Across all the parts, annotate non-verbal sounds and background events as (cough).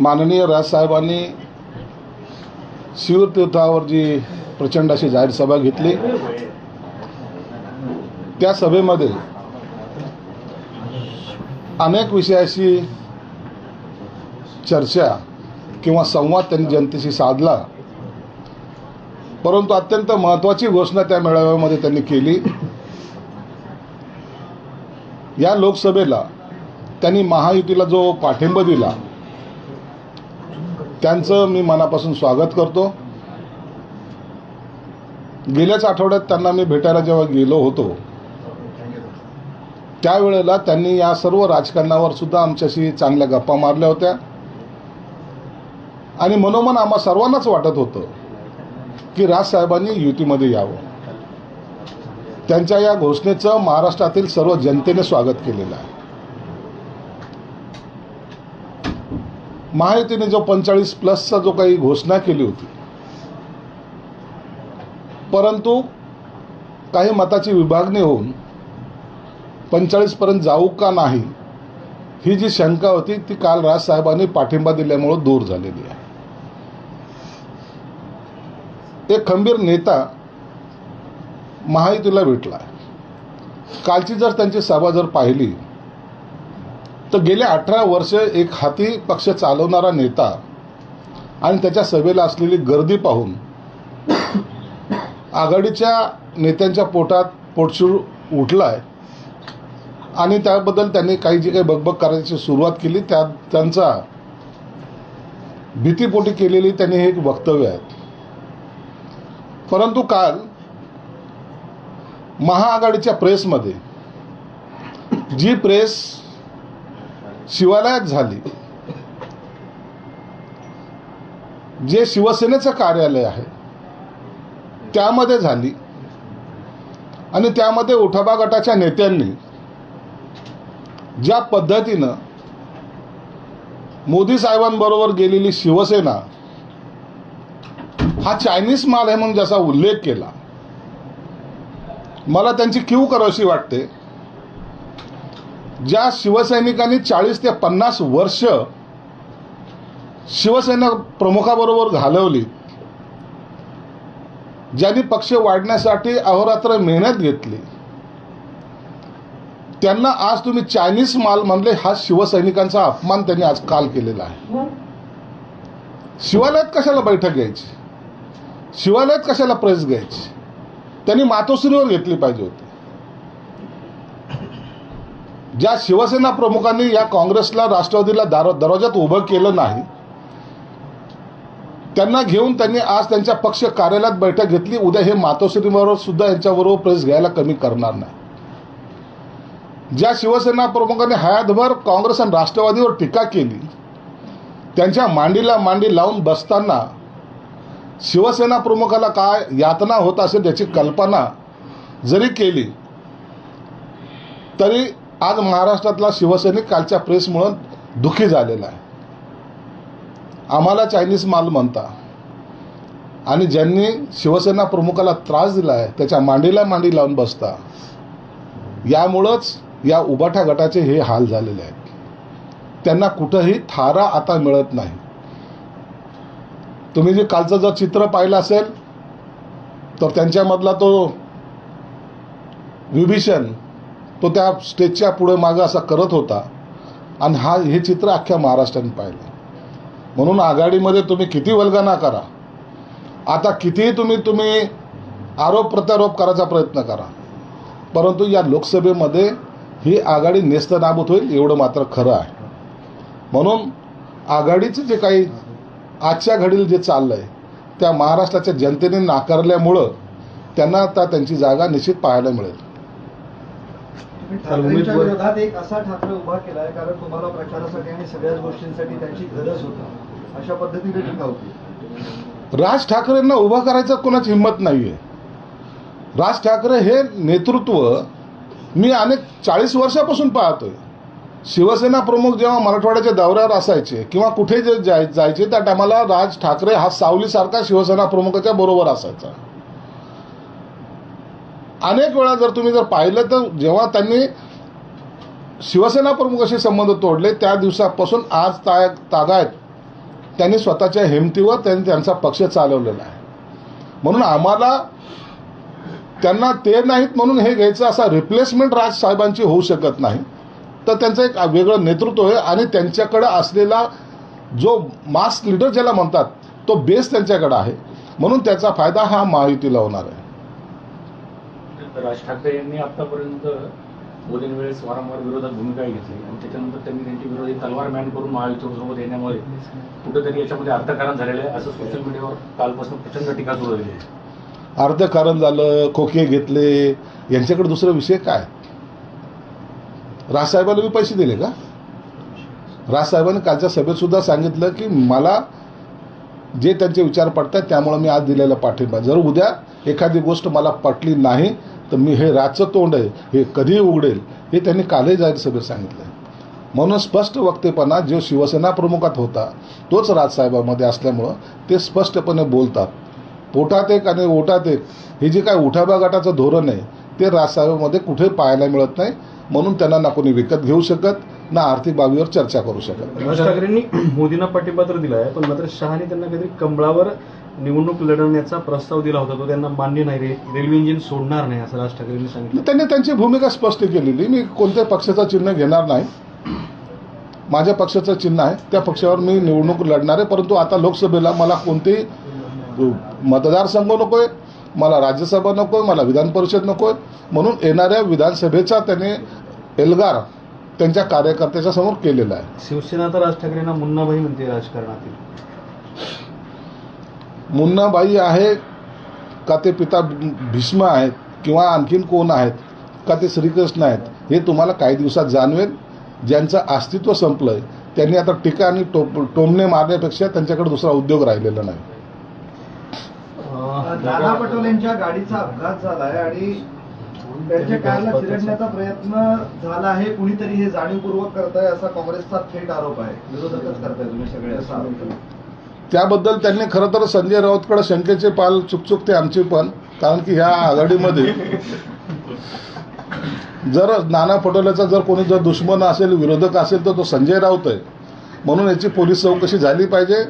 माननीय राजसाहेबांनी शिवतीर्थावर जी प्रचंड अशी जाहीर सभा घेतली त्या सभेमध्ये अनेक विषयाशी चर्चा किंवा संवाद त्यांनी जनतेशी साधला. परंतु अत्यंत महत्त्वाची घोषणा त्या मेळाव्यामध्ये त्यांनी केली. या लोकसभेला त्यांनी महायुतीला जो पाठिंबा दिला त्यांचं मी मनापासून स्वागत करतो. गेल्याच आठवड्यात त्यांना मी भेटायला जेव्हा गेलो होतो त्यावेळेला त्यांनी या सर्व राजकारणावर सुद्धा आमच्याशी चांगल्या गप्पा मारल्या होत्या. आणि मनोमन आम्हा सर्वांनाच वाटत होतं की राजसाहेबांनी युतीमध्ये यावं. त्यांच्या या घोषणेचं महाराष्ट्रातील सर्व जनतेने स्वागत केलेलं आहे. महायुतीने जो पंचाळीस प्लसचा जो काही घोषणा केली होती परंतु काही मताची विभागणी होऊन पंचाळीसपर्यंत जाऊ का नाही ही जी शंका होती ती काल राजसाहेबांनी पाठिंबा दिल्यामुळं दूर झालेली आहे. एक खंबीर नेता महायुतीला भेटला कालची जर त्यांची सभा जर पाहिली तर गेले अठरा वर्ष एक हाती पक्ष चालवणारा नेता आणि त्याच्या सभेला असलेली गर्दी पाहून आघाडीच्या नेत्यांच्या पोटात पोटशूळ उठलाय. आणि त्याबद्दल त्यांनी काही जी काही बगबग करायची सुरुवात केली त्या त्यांचा भीतीपोटी केलेली त्यांनी हे एक वक्तव्य आहे. परंतु काल महाआघाडीच्या प्रेसमध्ये जी प्रेस शिवालयात झाली. जे शिवसेनेचं कार्यालय आहे त्यामध्ये झाली. आणि त्यामध्ये उठाबा गटाच्या नेत्यांनी ज्या पद्धतीनं मोदी साहेबांबरोबर गेलेली शिवसेना हा चायनीज माल आहे म्हणून ज्याचा उल्लेख केला मला त्यांची क्यू करावीशी वाटते. ज्या शिवसैनिकांनी चाळीस ते पन्नास वर्ष शिवसेना प्रमुखाबरोबर घालवली ज्यांनी पक्ष वाढण्यासाठी अहोरात्र मेहनत घेतली त्यांना आज तुम्ही चायनीज माल म्हणले हा शिवसैनिकांचा अपमान त्यांनी आज काल केलेला आहे. शिवालयात कशाला बैठक घ्यायची? शिवालयात कशाला प्रेस घ्यायची? त्यांनी मातोश्रीवर घेतली पाहिजे होती. ज्या शिवसेना प्रमुखांनी या काँग्रेसला राष्ट्रवादीला दार दरवाजात उभं केलं नाही त्यांना घेऊन त्यांनी आज त्यांच्या पक्ष कार्यालयात बैठक घेतली. उद्या हे मातोश्रीवर सुद्धा यांच्याबरोबर प्रेस घ्यायला कमी करणार नाही. ज्या शिवसेना प्रमुखांनी हयातभर काँग्रेस आणि राष्ट्रवादीवर टीका केली त्यांच्या मांडीला मांडी लावून बसताना शिवसेना प्रमुखाला काय यातना होत असेल त्याची कल्पना जरी केली तरी आज महाराष्ट्रातला शिवसैनिक कालच्या प्रेसमुळं दुःखी झालेला आहे. आम्हाला चायनीज माल म्हणता. आणि ज्यांनी शिवसेना प्रमुखाला त्रास दिला आहे त्याच्या मांडीला मांडी लावून बसता. यामुळंच या उबाठा गटाचे हे हाल झालेले आहेत. त्यांना कुठंही थारा आता मिळत नाही. तुम्ही जे कालचं जर चित्र पाहिलं असेल तर त्यांच्यामधला तो विभीषण तो त्या स्टेजच्या पुढे मागं असा करत होता. आणि हा हे चित्र अख्ख्या महाराष्ट्राने पाहिलं. म्हणून आघाडीमध्ये तुम्ही किती वल्गना करा. आता कितीही तुम्ही तुम्ही आरोप प्रत्यारोप करायचा प्रयत्न करा. परंतु या लोकसभेमध्ये ही आघाडी नेस्तनाबूत होईल एवढं मात्र खरं आहे. म्हणून आघाडीचं जे काही आजच्या घडीला जे चाललं आहे त्या महाराष्ट्राच्या जनतेने नाकारल्यामुळं त्यांना आता त्यांची जागा निश्चित पाहायला मिळेल. ठाकरेंच्या विरोधात एक असा ठाकरे उभा केलाय कारण तुम्हाला प्रचारासाठी आणि सगळ्याच गोष्टींसाठी त्यांची गरज होती. अशा पद्धतीने टीका होती. राज ठाकरेंना उभा करायचं कोणाची हिंमत नाही आहे राज ठाकरे हे नेतृत्व मी अनेक चाळीस वर्षापासून पाहतोय. शिवसेना प्रमुख जेव्हा मराठवाड्याच्या दौऱ्यावर असायचे किंवा कुठे जे जाय जायचे त्या टायमाला राज ठाकरे हा सावलीसारखा शिवसेना प्रमुखाच्या बरोबर असायचा. अनेक वेळा जर तुम्ही जर पाहिलं तर जेव्हा त्यांनी शिवसेना प्रमुखाशी संबंध तोडले त्या दिवसापासून आज ता तागायत त्यांनी स्वतःच्या हिमतीवर त्यांनी त्यांचा पक्ष चालवलेला आहे. म्हणून आम्हाला त्यांना ते नाहीत म्हणून हे घ्यायचं असा रिप्लेसमेंट राजसाहेबांची होऊ शकत नाही. तर त्यांचं एक वेगळं नेतृत्व आहे आणि त्यांच्याकडं असलेला जो मास लिडर ज्याला म्हणतात तो बेस त्यांच्याकडं आहे. म्हणून त्याचा फायदा हा महायुतीला होणार आहे. राज ठाकरे यांनी आतापर्यंत मोदींवेळेस वारंवार विरोधात भूमिका घेतली. आणि त्याच्यानंतर त्यांनी त्यांची विरोधी तलवार मॅन करून महायुतीसोबत येण्यामुळे कुठेतरी याच्यामध्ये अर्थकारण झालेलं आहे असं सोशल मीडियावर कालपासून प्रचंड टीका सुरू झालेली आहे. अर्धकारण झालं खोके घेतले. यांच्याकडे दुसरा विषय काय? राजसाहेबांना मी पैसे दिले का? राजसाहेबांनी कालच्या सभेत सुद्धा सांगितलं की मला जे त्यांचे विचार पडतात त्यामुळे मी आज दिलेला पाठिंबा. जर उद्या एखादी गोष्ट मला पटली नाही तर मी हे राजचं तोंड आहे हे कधी उघडेल हे त्यांनी कालही जाहीर सभेत सांगितलं म्हणून स्पष्ट वक्तेपणा जो शिवसेना प्रमुखात होता तोच राजसाहेबामध्ये असल्यामुळं ते स्पष्टपणे बोलतात. पोटात एक आणि ओटात एक हे जे काय उठाबा गटाचं धोरण आहे ते राजसाहेबामध्ये कुठे पाहायला मिळत नाही म्हणून त्यांना ना कोणी विकत घेऊ शकत ना आर्थिक बाबीवर चर्चा करू शकत. राज ठाकरेंनी मोदींना पाठिंबा तर दिला आहे पण मात्र शहाने त्यांना काहीतरी कमळावर निवडणूक लढवण्याचा प्रस्ताव दिला होता तो त्यांना मान्य नाही रे. रेल्वे इंजिन सोडणार नाही असं राज ठाकरेंनी सांगितलं. त्यांनी त्यांची भूमिका स्पष्ट केलेली. मी कोणत्या पक्षाचं चिन्ह घेणार नाही. माझ्या पक्षाचं चिन्ह आहे. त्या पक्षावर मी निवडणूक लढणार आहे. परंतु आता लोकसभेला मला कोणतेही मतदारसंघ नको आहे मला राज्यसभा नको आहे मला विधान परिषद नको आहे म्हणून येणाऱ्या विधानसभेचा त्याने एल्गार त्यांच्या कार्यकर्त्याच्या समोर केलेला आहे. शिवसेना तर राज ठाकरेंना मुन्नाभाई म्हणते राजकारणातील. मुन्नाबाई आहे का ते पिता भीष्म आहेत किंवा आणखीन कोण आहेत का ते श्रीकृष्ण आहेत हे तुम्हाला काही दिवसात जाणवेल. ज्यांचं अस्तित्व संपलं आहे त्यांनी आता टीका आणि टोप टोमणे मारण्यापेक्षा त्यांच्याकडे दुसरा उद्योग राहिलेला नाही. अं, नाना पटोलेंच्या गाडीचा अपघात झालाय आणि त्यांच्या कारला चिरडण्याचा प्रयत्न झाला आहे. कुणीतरी हे जाणीवपूर्वक करताय असा काँग्रेसचा थेट आरोप आहे. विरोधकच करताय तुम्ही सगळे असा आरोप त्याबद्दल त्यांनी खरं तर संजय राऊतकडे शंकेचे पाल चुकचुकते आमची पण कारण की ह्या आघाडीमध्ये जर नाना पटोलेचा जर कोणी जर दुश्मन असेल विरोधक असेल तर तो संजय राऊत आहे. म्हणून याची पोलीस चौकशी झाली पाहिजे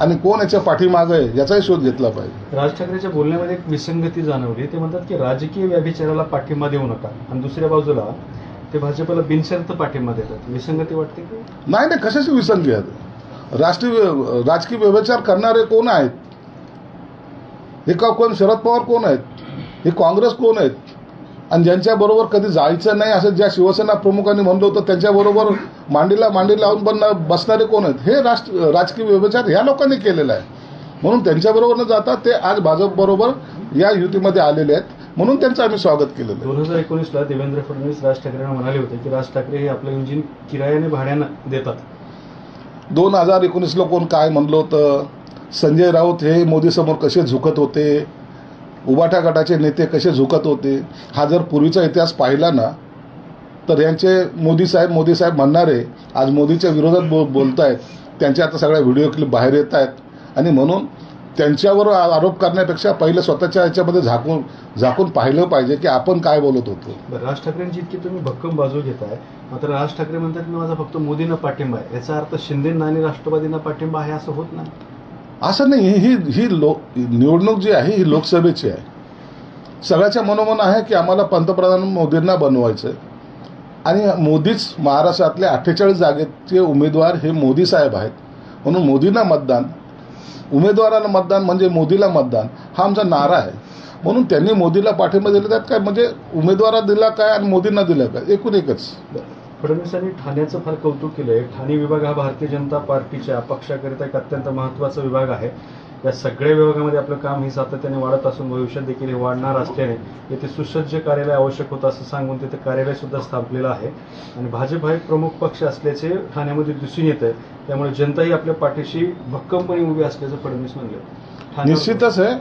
आणि कोण याच्या पाठीमागं आहे याचाही शोध घेतला पाहिजे. राज ठाकरेच्या बोलण्यामध्ये एक विसंगती जाणवली. ते म्हणतात की राजकीय व्याभिचाराला पाठिंबा देऊ नका. आणि दुसऱ्या बाजूला ते भाजपला बिनशर्त पाठिंबा देतात. विसंगती वाटते की? नाही नाही कशाची विसंगी आहे? राष्ट्रीय राजकीय व्यभिचार करणारे कोण आहेत? हे का कोण? शरद पवार कोण आहेत? हे काँग्रेस कोण आहेत? आणि ज्यांच्याबरोबर कधी जायचं नाही असं ज्या शिवसेना प्रमुखांनी म्हणलं होतं त्यांच्याबरोबर मांडीला मांडी लावून बनणार बसणारे कोण आहेत? हे राष्ट्र राजकीय व्यभिचार ह्या लोकांनी केलेला आहे. म्हणून त्यांच्याबरोबर न जाता ते आज भाजपबरोबर या युतीमध्ये आलेले आहेत. म्हणून त्यांचं आम्ही स्वागत केलेलं दोन हजार एकोणीसला देवेंद्र फडणवीस राज ठाकरेंना म्हणाले होते की राज ठाकरे हे आपलं इंजिन किरायाने भाड्यानं देतात. दोन हजार एकोणीसला कोण काय म्हणलं होतं? संजय राऊत हे मोदीसमोर कसे झुकत होते? उबाटा गटाचे नेते कसे झुकत होते? हा जर पूर्वीचा इतिहास पाहिला ना तर यांचे मोदी साहेब मोदी साहेब म्हणणारे आज मोदीच्या विरोधात बो बोलत आहेत त्यांचे आता सगळ्या व्हिडिओ क्लिप बाहेर येत आहेत आणि म्हणून त्यांच्यावर आरोप करण्यापेक्षा पहिलं स्वतःच्या ह्याच्यामध्ये झाकून झाकून पाहिलं पाहिजे की आपण काय बोलत होतो. राज ठाकरेंची इतकी तुम्ही भक्कम बाजू घेताय. मात्र राज ठाकरे म्हणतात की माझा फक्त मोदींना पाठिंबा आहे. याचा अर्थ शिंदेना आणि राष्ट्रवादींना पाठिंबा आहे असं होत नाही. असं नाही ही ही लो निवडणूक जी आहे ही लोकसभेची आहे. सगळ्याच्या मनोमन आहे की आम्हाला पंतप्रधान मोदींना बनवायचं आहे आणि मोदीच महाराष्ट्रातले अठ्ठेचाळीस जागेचे उमेदवार हे मोदी साहेब आहेत. म्हणून मोदींना मतदान उमेदवाराला मतदान म्हणजे मोदीला मतदान हा आमचा नारा आहे. म्हणून त्यांनी मोदीला पाठिंबा दिला त्यात काय म्हणजे उमेदवारा दिला काय आणि मोदींना दिलं काय एकूण एकच. फडणवीसांनी ठाण्याचं फार कौतुक केलंय. ठाणे विभाग हा भारतीय जनता पार्टीच्या पक्षाकरिता एक अत्यंत महत्त्वाचा विभाग आहे. या सगळ्या विभागामध्ये आपलं काम हे सातत्याने वाढत असून भविष्यात देखील हे वाढणार असल्याने येथे सुसज्ज कार्यालय आवश्यक होतं असं सांगून तिथे कार्यालय सुद्धा स्थापलेलं आहे. आणि भाजप हा एक प्रमुख पक्ष असल्याचे ठाण्यामध्ये दिसून येत आहे त्यामुळे जनताही आपल्या पाठीशी भक्कमपणे उभी असल्याचं फडणवीस म्हणले. निश्चितच आहे.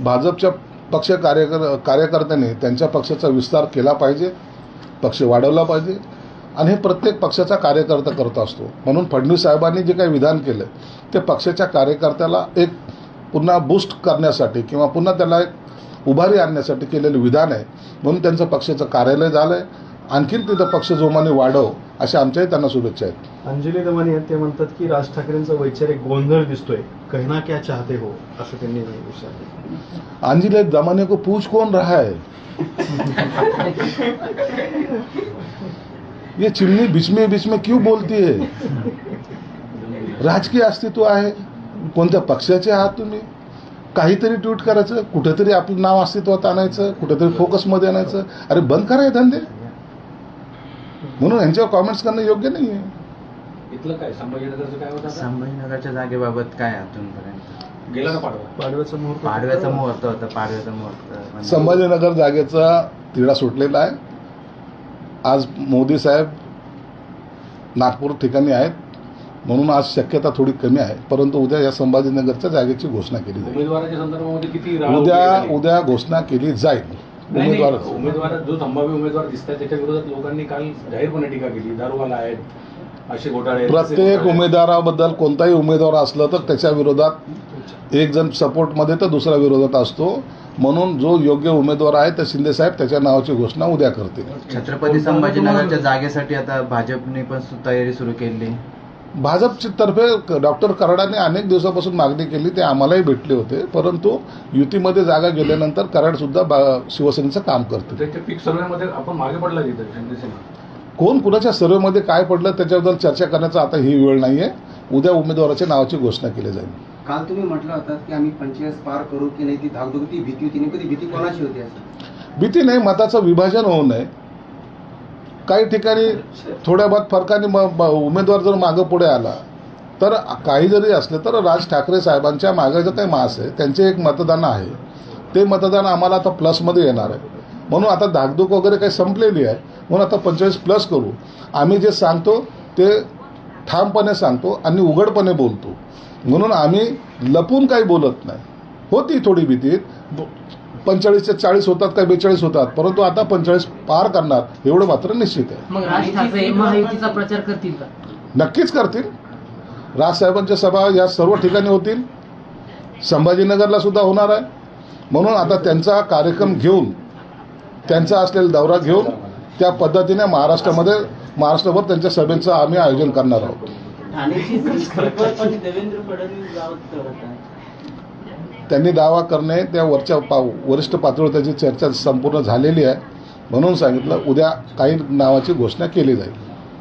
भाजपच्या पक्ष कार्यकर कार्यकर्त्यांनी त्यांच्या पक्षाचा विस्तार केला पाहिजे. पक्ष वाढवला पाहिजे. आणि हे प्रत्येक पक्षाचा कार्यकर्ता करत असतो. म्हणून फडणवीस साहेबांनी जे काही विधान केलं ते पक्षाच्या कार्यकर्त्याला एक पुन्हा बूस्ट करण्यासाठी किंवा पुन्हा त्याला एक उभारी आणण्यासाठी केलेलं विधान आहे. म्हणून त्यांचं पक्षाचं कार्यालय झालं आहे आणखीन तिथं पक्ष जोमाने वाढव अशा आमच्याही त्यांना शुभेच्छा आहेत. अंजली दमानी आहेत ते म्हणतात की राज ठाकरेंचा वैचारिक गोंधळ दिसतोय. कहना क्या चाहते हो? असं त्यांनी विचारलं. अंजलि दमाने को पूछ कौन रहा है? (laughs) ये चिमनी बीच में बीच में क्यों बोलती है? राजकीय अस्तित्व आहे. कोणत्या पक्षाचे आहात तुम्ही? काहीतरी ट्विट करायचं कुठेतरी आपलं नाव अस्तित्वात आणायचं कुठेतरी फोकसमध्ये आणायचं. अरे बंद करा हे धंदे. म्हणून यांच्यावर कॉमेंट्स करणं योग्य नाही आहे इथलं काय संभाजीनगरचं काय होतं आता? संभाजीनगरच्या जागेबाबत काय अजूनपर्यंत? गेला का पाडवा? पाडव्याचा मुहूर्त. पाडव्याचा मुहूर्त होता पाडव्याचा मुहूर्त. संभाजीनगर जागेचा तिढा सुटलेला आहे. आज मोदी साहेब नागपूर ठिकाणी आहेत म्हणून आज शक्यता थोडी कमी आहे. परंतु उद्या या संभाजीनगरच्या जागेची घोषणा केली जाईल. उद्या? उद्या घोषणा केली जाईल. उमेदवार उमेदवार जो संभाव्य उमेदवार दिसतात त्याच्या विरोधात लोकांनी काल जाहीरपणे टीका केली. दारूवाला आहेत असे घोटाळे प्रत्येक. उमेदवाराबद्दल कोणताही उमेदवार असलं तर त्याच्या विरोधात एक जण सपोर्टमध्ये तर दुसरा विरोधात असतो. म्हणून जो योग्य उमेदवार आहे तर शिंदे साहेब त्याच्या नावाची घोषणा उद्या करतील. छत्रपती संभाजीनगरच्या जागेसाठी आता भाजपने पण तयारी सुरू केली. भाजपच्या तर्फे डॉक्टर कराडाने अनेक दिवसापासून मागणी केली ते आम्हालाही भेटले होते. परंतु युतीमध्ये जागा गेल्यानंतर कराड सुद्धा बा- शिवसेनेचं काम करते त्याच्या पीक सर्व्हेमध्ये आपण मागे पडला तिथं शिंदेसेना कोण कुणाच्या सर्वेमध्ये काय पडलं त्याच्याबद्दल चर्चा करण्याचा आता ही वेळ नाहीये. उद्या उमेदवाराच्या नावाची घोषणा केली जाईल. काल तुम्ही म्हटलं होतं की आम्ही पंचेचाळीस पार करू की नाही ती धाकधूक ती भीती होती. नेमकी ती भीती कोणाची होती असं? भीती नाही मताचं विभाजन होऊ नये. काही ठिकाणी थोड्या बहुत फरकाने उमेदवार जर मागं पुढे आला तर काही जरी असले तर राज ठाकरे साहेबांच्या मागे जे काही मास आहे त्यांचे एक मतदान आहे. ते मतदान आम्हाला आता प्लसमध्ये येणार आहे. म्हणून आता धाकधूक वगैरे काही संपलेली आहे. म्हणून आता पंचेचाळीस प्लस करू. आम्ही जे सांगतो ते ठामपणे सांगतो आणि उघडपणे बोलतो. म्हणून आम्ही लपून काही बोलत नाही. होती थोडी भीती. पंचेचाळीसचे चाळीस होतात का बेचाळीस होतात. परंतु आता पंचेचाळीस पार करणार एवढं मात्र निश्चित आहे. प्रचार करतील नक्कीच करतील. राजसाहेबांच्या सभा या सर्व ठिकाणी होतील. संभाजीनगरला सुद्धा होणार आहे. म्हणून आता त्यांचा कार्यक्रम घेऊन त्यांचा असलेला दौरा घेऊन त्या पद्धतीने महाराष्ट्रामध्ये महाराष्ट्रभर त्यांच्या सभेचं आम्ही आयोजन करणार आहोत. त्यांनी दावा करणे त्या वरच्या पा वरिष्ठ पातळीवर त्याची चर्चा संपूर्ण झालेली आहे. म्हणून सांगितलं उद्या काही नावाची घोषणा केली जाईल.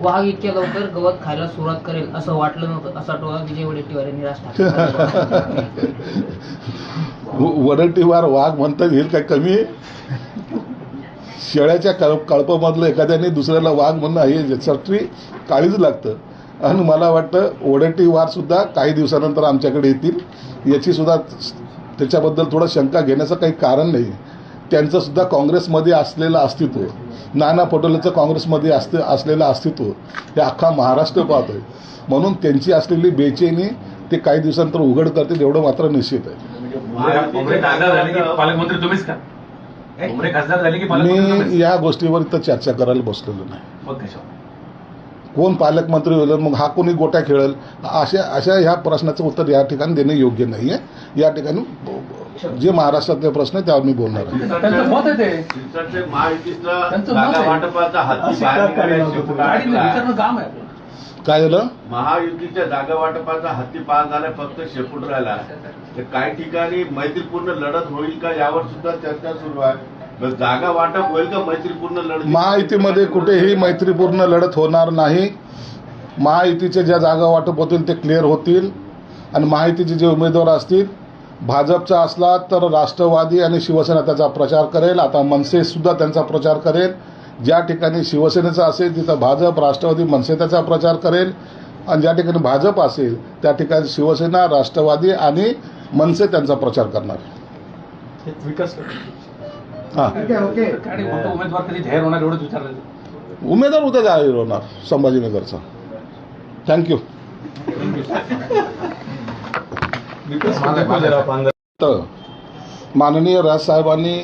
वाघ इतक्या लवकर गवत खायला सुरुवात करेल असं वाटलं नव्हतं असा टोळा विजय वडेट्टीवार यांनी राज (laughs) वरटीवार वाघ म्हणता येईल काय कमी? शेळ्याच्या कळ कळपामधलं एखाद्याने दुसऱ्याला वाघ म्हणणं हे याच्यासाठी काळीच लागतं. आणि मला वाटतं वडटीवार सुद्धा काही दिवसानंतर आमच्याकडे येतील. याची सुद्धा त्याच्याबद्दल थोडं शंका घेण्याचं काही कारण नाही. त्यांचं सुद्धा काँग्रेसमध्ये असलेलं अस्तित्व नाना पटोलेचं काँग्रेसमध्ये असत असलेलं अस्तित्व हे अख्खा महाराष्ट्र पाहतोय. म्हणून त्यांची असलेली बेचैनी ते काही दिवसानंतर उघड करतील एवढं मात्र निश्चित आहे. पालकमंत्री तुम्हीच का? भुमरे खासदार झाले की पालकमंत्री मी? या गोष्टीवर इथं चर्चा करायला बसलेलो नाही. मग कशावर कोण पालकमंत्री होईल मग हा कोणी गोट्या खेळेल? अशा अशा ह्या प्रश्नाचं उत्तर या ठिकाणी देणं योग्य नाही आहे या ठिकाणी जे महाराष्ट्रातले प्रश्न आहे त्यावर मी बोलणार आहे. त्यांचं मत आहे ते. शिवसेनेचे महायुतीचा त्यांचं मत जागा आहे. वाटपाचा हाती बाहेर निघाल्याची भूमिका गाडी आहे. विचारणं काम आहे. आपलं. काय झालं? महायुतीच्या जागा वाटपाचा हत्ती पार झाला फक्त शेपूट राहिला. तर काही ठिकाणी मैत्रीपूर्ण लढत होईल का यावर सुद्धा चर्चा सुरू आहे. जागा वाटप होईल का मैत्रीपूर्ण लढत? महायुतीमध्ये कुठेही मैत्रीपूर्ण लढत होणार नाही. महायुतीचे ज्या जागा वाटप होतील ते क्लिअर होतील. आणि महायुतीचे जे उमेदवार असतील भाजपचा असला तर राष्ट्रवादी आणि शिवसेना त्याचा प्रचार करेल. आता मनसे सुद्धा त्यांचा प्रचार करेल. ज्या ठिकाणी शिवसेनेचा असेल तिथं भाजप राष्ट्रवादी मनसे त्याचा प्रचार करेल. आणि ज्या ठिकाणी भाजप असेल त्या ठिकाणी शिवसेना राष्ट्रवादी आणि मनसे त्यांचा प्रचार करणार. विकास हां. उमेदवार कधी जाहीर होणार एवढंच विचारलं उमेदवार उद्या जाहीर होणार संभाजीनगरचा. थँक्यू माननीय राजसाहेबांनी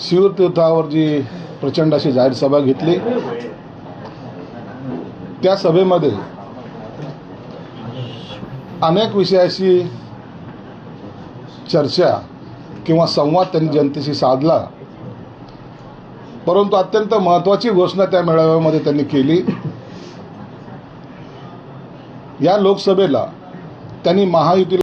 शिवतीर्थावर जी प्रचंड अशी जाहीर सभा घेतली त्या सभेमध्ये अनेक विषयाशी चर्चा किंवा संवाद त्यांनी जनतेशी साधला. परंतु अत्यंत महत्त्वाची घोषणा त्या मेळाव्यामध्ये त्यांनी केली. या लोकसभेला त्यांनी महायुतीला